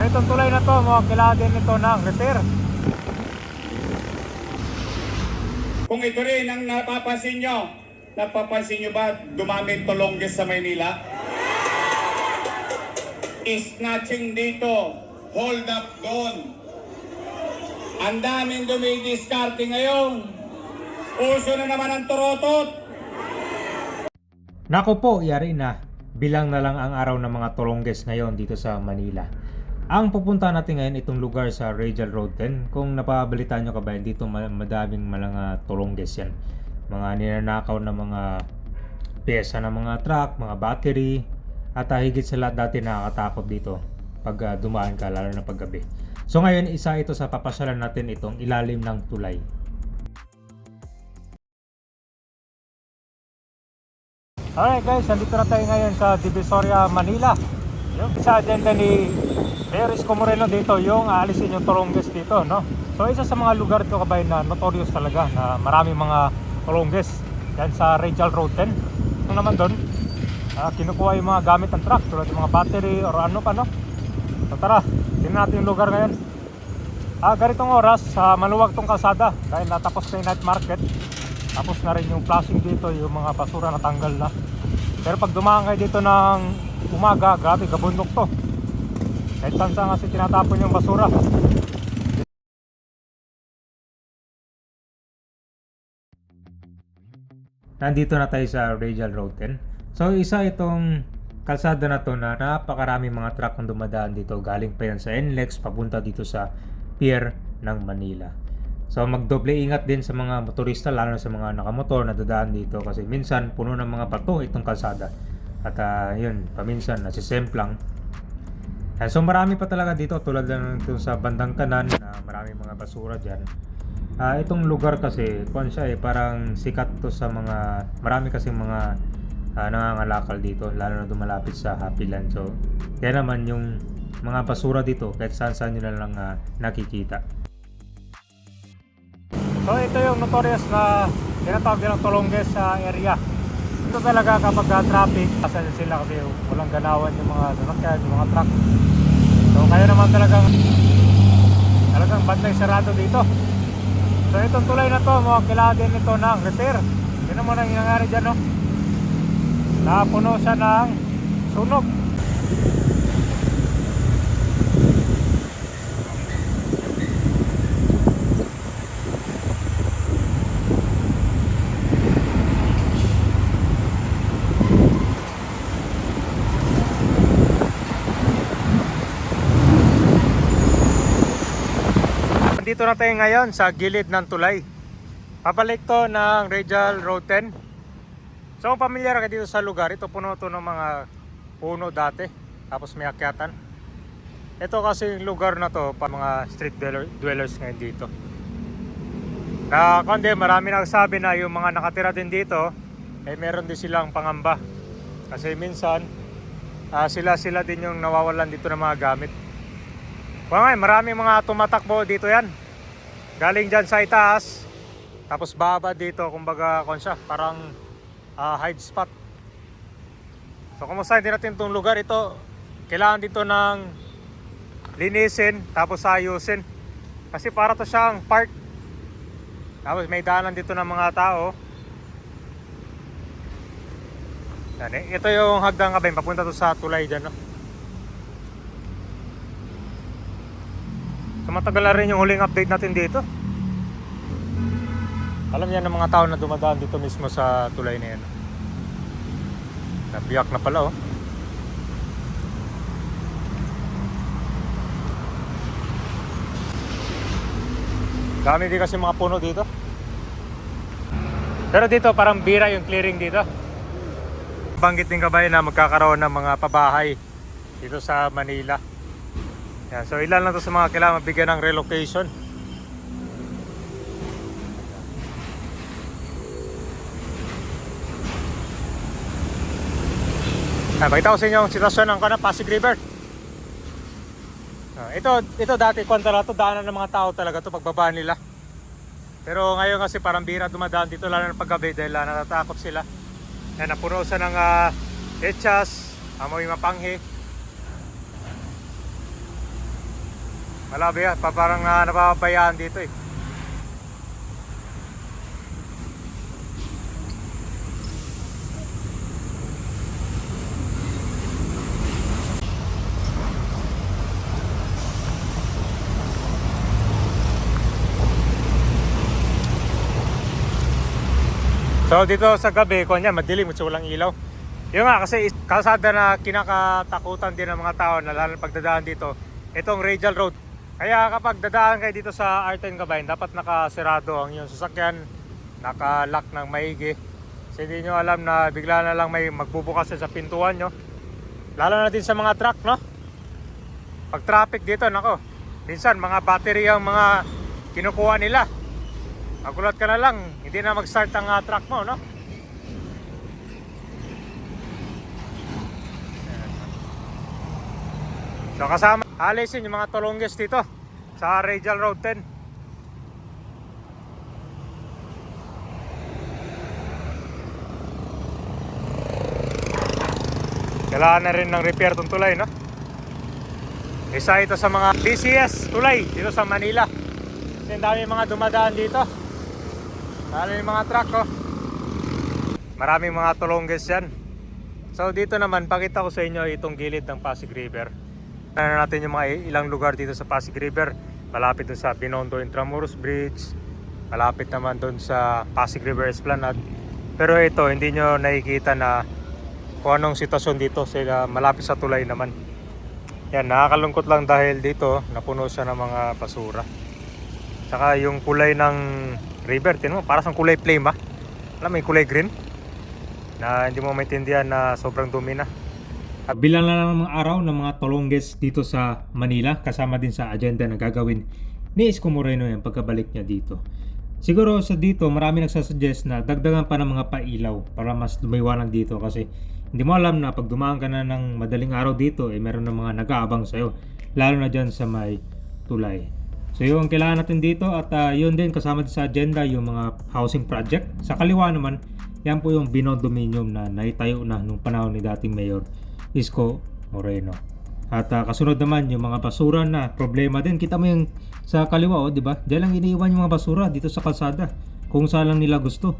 Itong tulay na to, mo kailangan din ito ng repair. Kung ito rin ang napapansin nyo, napapansin nyo ba dumami tolongges sa Maynila? Snatching dito, hold up doon. Ang daming dumidiskarte ngayon. Uso na naman ang turotot. Nako po, yari na. Bilang na lang ang araw ng mga tolongges ngayon dito sa Manila. Ang pupunta natin ngayon itong lugar sa Radial Road 10. Kung napabalitaan nyo kabayan, dito ma- madaming mga tolongges yan. Mga ninanakaw na mga pyesa ng mga truck, mga battery, at ah, higit sa lahat dati nakakatakot dito pag ah, dumaan ka, lalo na paggabi. So ngayon, isa ito sa papasyalan natin itong ilalim ng tulay. Alright guys, nandito na tayo ngayon sa Divisoria, Manila. Yung sa agenda ni Isko Moreno dito, yung aalisin yung Torongges dito, no? So isa sa mga lugar ito kabayan na notorious talaga na maraming mga Torongges yan sa Radial Road 10. Yung naman doon, ah, kinukuha yung mga gamit ng truck tulad ng mga battery or ano pa, no? So tara, tingnan natin yung lugar ngayon. Ah, ganitong oras, sa maluwag tong kalsada dahil natapos na yung night market. Tapos na rin yung flashing dito, yung mga basura natanggal na. Pero pag dumaan kayo dito ng umaga, grabe, gabundok to. Kahit saan saan kasi tinatapon yung basura. Nandito na tayo sa Radial Road 10. So isa itong kalsada na to na napakarami mga truck ang dumadaan dito. Galing pa yan sa NLEX papunta dito sa pier ng Manila. So magdoble ingat din sa mga motorista lalo na sa mga nakamotor na dadaan dito kasi minsan puno ng mga bato itong kalsada. At ah, yun, paminsan nasisemplang. Ayan, so marami pa talaga dito tulad lang dito sa bandang kanan na marami mga basura dyan. Ah, itong lugar kasi, kuan siya eh, parang sikat to sa mga, marami kasing mga ah, nangangalakal dito, lalo na dumalapit sa Happy Land. So, kaya naman yung mga basura dito, kahit saan saan nyo na lang ah, nakikita. So, ito yung notorious na tinatawag nilang Tolonges sa area. Ito talaga kapag ah, traffic, asan sila kasi walang ganawan yung mga sasakyan, yung mga truck. So, kaya naman talagang talagang bantay sarado dito. So itong tulay na to, mo kailangan din ito ng repair. Yun mo nang nangyari dyan, no? Napuno siya ng sunog. Dito na tayo ngayon sa gilid ng tulay. Papalik to ng Radial Road 10. So kung pamilyar ka dito sa lugar, ito puno to ng mga puno dati. Tapos may akyatan. Ito kasi yung lugar na to pa mga street dweller, dwellers ngayon dito. Na kundi marami nagsabi na yung mga nakatira din dito, eh meron din silang pangamba. Kasi minsan, ah, sila-sila din yung nawawalan dito ng mga gamit. Nga, maraming mga tumatakbo dito yan. Galing dyan sa itaas. Tapos baba dito, kumbaga, kung siya, parang ah, hide spot. So, kumusta din natin itong lugar. Ito, kailangan dito ng linisin, tapos ayusin. Kasi para to siyang park. Tapos may daanan dito ng mga tao. Yan, eh. Ito yung hagdan kabay, papunta to sa tulay dyan. No? So matagal na rin yung huling update natin dito. Alam yan ng mga tao na dumadaan dito mismo sa tulay na yan. Nabiyak na pala oh. Dami din kasi mga puno dito. Pero dito parang bira yung clearing dito. Banggit din kabayan na magkakaroon ng mga pabahay dito sa Manila. Yan, so ilan lang to sa mga kailangan mabigyan ng relocation. Ah, pakita ko sa inyo ang sitwasyon ng kana Pasig River. Ah, ito, ito dati kwanta na to, daanan ng mga tao talaga to pagbaba nila. Pero ngayon kasi parang bira dumadaan dito lalo na paggabi dahil ah, natatakot sila. Yan, napuno sa ng uh, echas, amoy mapanghe. Malabi yan. Pa, parang uh, napapabayaan dito eh. So dito sa gabi, kung yan, madilim, kasi walang ilaw. Yung nga, kasi kalsada na kinakatakutan din ng mga tao na lalo pagdadaan dito, itong Radial Road. Kaya kapag dadaan kayo dito sa R10 Gabayan, dapat nakasirado ang iyong sasakyan, nakalock ng maigi. Kasi hindi nyo alam na bigla na lang may magbubukas sa pintuan nyo. Lalo na din sa mga truck, no? Pag traffic dito, nako, minsan mga battery ang mga kinukuha nila. Magulat ka na lang, hindi na mag-start ang ah, truck mo, no? So kasama, alisin yung mga tulongges dito sa Radial Road 10. Kailangan na rin ng repair tong tulay, no? Isa ito sa mga BCS tulay dito sa Manila. Kasi ang dami mga dumadaan dito. Lalo yung mga truck, oh. Maraming mga tulongges yan. So dito naman, pakita ko sa inyo itong gilid ng Pasig River. Ano natin yung mga ilang lugar dito sa Pasig River. Malapit dun sa Binondo Intramuros Bridge. Malapit naman dun sa Pasig River Esplanade. Pero ito, hindi nyo nakikita na kung anong sitwasyon dito. Sila malapit sa tulay naman. Yan, nakakalungkot lang dahil dito napuno siya ng mga basura. Saka yung kulay ng river, tinan mo, para sa kulay flame ba? Alam mo yung kulay green? Na hindi mo maintindihan na sobrang dumi na. Bilang na lang ng mga araw ng mga tolongges dito sa Manila, kasama din sa agenda na gagawin ni Isko Moreno yan pagkabalik niya dito. Siguro sa dito, marami nagsasuggest na dagdagan pa ng mga pailaw para mas lumiwanag dito kasi hindi mo alam na pag dumaan ka na ng madaling araw dito, eh meron ng mga nag-aabang sa'yo. Lalo na dyan sa may tulay. So yun ang kailangan natin dito at ah, yun din kasama din sa agenda yung mga housing project. Sa kaliwa naman, yan po yung binondominium na naitayo na nung panahon ni dating Mayor Isko Moreno. At ah, kasunod naman yung mga basura na problema din. Kita mo yung sa kaliwa, oh, di ba? Diyan lang iniiwan yung mga basura dito sa kalsada. Kung saan lang nila gusto.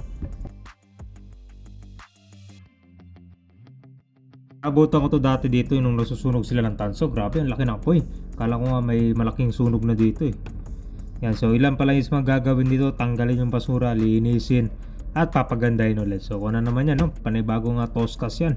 Abutan ko to dati dito yung nung nasusunog sila ng tanso. Grabe, ang laki ng apoy. Kala ko nga may malaking sunog na dito eh. Yan, so ilan pala yung mga gagawin dito. Tanggalin yung basura, linisin, at papagandahin ulit. So kung ano naman yan, no? panibagong nga toskas yan.